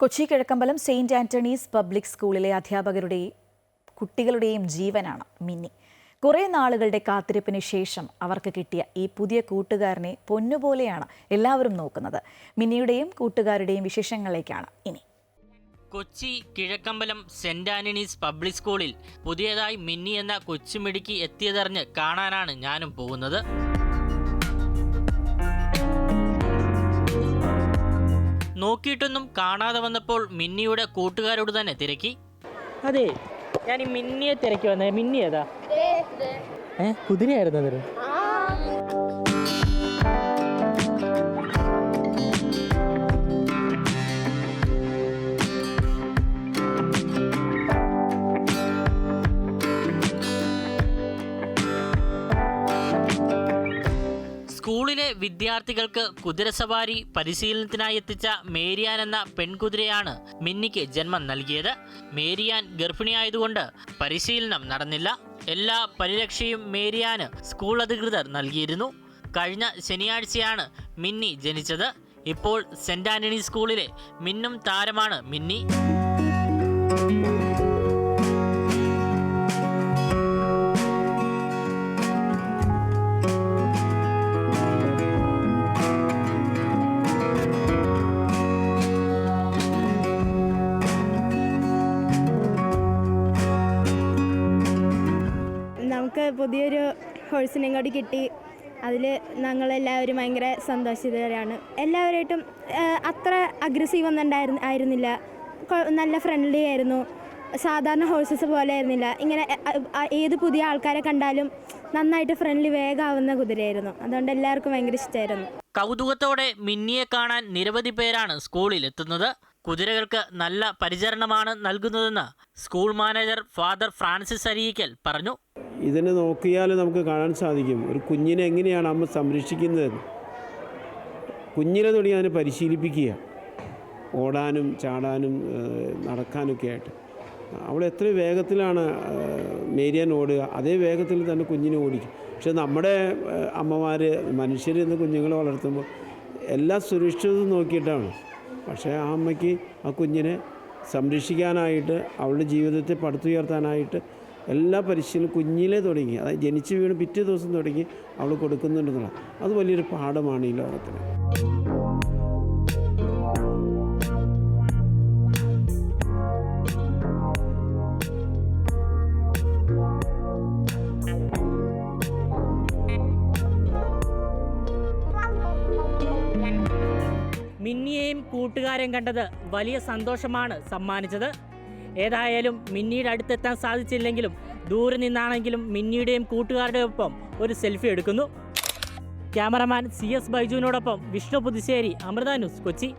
Kochi Kizhakkambalam saint Antony's public സ്കൂളിലെ അധ്യാപകരുടെയും കുട്ടികളുടെയും ജീവനാണ് മിന്നി. കുറേ നാളുകളുടെ കാത്തിരിപ്പിന് ശേഷം അവർക്ക് കിട്ടിയ ഈ പുതിയ കൂട്ടുകാരനെ പൊന്നുപോലെയാണ് എല്ലാവരും നോക്കുന്നത്. മിന്നിയുടെയും കൂട്ടുകാരുടെയും വിശേഷങ്ങളിലേക്കാണ് ഇനി. Kochi Kizhakkambalam saint Antony's public സ്കൂളിൽ പുതിയതായി മിന്നി എന്ന കൊച്ചുമിടുക്കി എത്തിയതറിഞ്ഞ് കാണാനാണ് ഞാനും പോകുന്നത്. നോക്കിയിട്ടൊന്നും കാണാതെ വന്നപ്പോൾ മിന്നിയുടെ കൂട്ടുകാരോട് തന്നെ തിരക്കി. അതെ ഞാൻ ഈ മിന്നിയെ തിരക്കി വന്നേ. മിന്നി ഏതാ? ഏ കുതിരയായിരുന്നു അതൊരു സ്കൂളിലെ വിദ്യാർത്ഥികൾക്ക് കുതിരസവാരി പരിശീലനത്തിനായി എത്തിച്ച മേരിയാൻ എന്ന പെൺകുതിരയാണ് മിന്നിക്ക് ജന്മം നൽകിയത്. മേരിയാൻ ഗർഭിണിയായതുകൊണ്ട് പരിശീലനം നടന്നില്ല. എല്ലാ പരിരക്ഷയും മേരിയാന് സ്കൂൾ അധികൃതർ നൽകിയിരുന്നു. കഴിഞ്ഞ ശനിയാഴ്ചയാണ് മിന്നി ജനിച്ചത്. ഇപ്പോൾ സെന്റ് ആന്റണി സ്കൂളിലെ മിന്നും താരമാണ് മിന്നി. നമുക്ക് പുതിയൊരു ഹോഴ്സിനെയും കൂടി കിട്ടി. അതിൽ ഞങ്ങളെല്ലാവരും ഭയങ്കര സന്തോഷിതരാണ്. എല്ലാവരായിട്ടും അത്ര അഗ്രസീവ് ഒന്നും ആയിരുന്നില്ല. നല്ല ഫ്രണ്ട്ലി ആയിരുന്നു. സാധാരണ ഹോഴ്സസ് പോലെ ആയിരുന്നില്ല. ഇങ്ങനെ ഏത് പുതിയ ആൾക്കാരെ കണ്ടാലും നന്നായിട്ട് ഫ്രണ്ട്ലി വേഗമാവുന്ന കുതിരയായിരുന്നു. അതുകൊണ്ട് എല്ലാവർക്കും ഭയങ്കര ഇഷ്ടമായിരുന്നു കൗതുകത്തോടെ മിന്നിയെ കാണാൻ നിരവധി പേരാണ് സ്കൂളിൽ എത്തുന്നത് കുതിരകൾക്ക് നല്ല പരിചരണമാണ് നൽകുന്നതെന്ന് school manager father Francis Areekal പറഞ്ഞു. ഇതിനെ നോക്കിയാൽ നമുക്ക് കാണാൻ സാധിക്കും. ഒരു കുഞ്ഞിനെ എങ്ങനെയാണ് അമ്മ സംരക്ഷിക്കുന്നത്? കുഞ്ഞിനെ തുടങ്ങി അതിനെ പരിശീലിപ്പിക്കുക. ഓടാനും ചാടാനും നടക്കാനൊക്കെ ആയിട്ട്. അവൾ എത്ര വേഗത്തിലാണ് മേരിയാൻ ഓടുക. അതേ വേഗത്തിൽ തന്നെ കുഞ്ഞിനെ ഓടിക്കും. പക്ഷെ നമ്മുടെ അമ്മമാർ മനുഷ്യർ എന്ന് കുഞ്ഞുങ്ങളെ വളർത്തുമ്പോൾ എല്ലാ സുരക്ഷിതവും നോക്കിയിട്ടാണ്. പക്ഷേ ആ അമ്മയ്ക്ക് ആ കുഞ്ഞിനെ സംരക്ഷിക്കാനായിട്ട് അവളുടെ ജീവിതത്തെ പടുത്തുയർത്താനായിട്ട് എല്ലാ പരിശീലനം കുഞ്ഞിലേ തുടങ്ങി അതായത് ജനിച്ച് വീണ് പിറ്റേ ദിവസം തുടങ്ങി അവൾ കൊടുക്കുന്നുണ്ടെന്നുള്ള അത് വലിയൊരു പാഠമാണ് ഈ ലോകത്തിന്. മിന്നിയെയും കൂട്ടുകാരെയും കണ്ടത് വലിയ സന്തോഷമാണ് സമ്മാനിച്ചത്. ഏതായാലും മിന്നിയുടെ അടുത്തെത്താൻ സാധിച്ചില്ലെങ്കിലും ദൂരെ നിന്നാണെങ്കിലും മിന്നിയുടെയും കൂട്ടുകാരുടെയും ഒപ്പം ഒരു സെൽഫി എടുക്കുന്നു. ക്യാമറമാൻ സി എസ് ബൈജുവിനോടൊപ്പം വിഷ്ണു പുതുശ്ശേരി അമൃത ന്യൂസ് കൊച്ചി.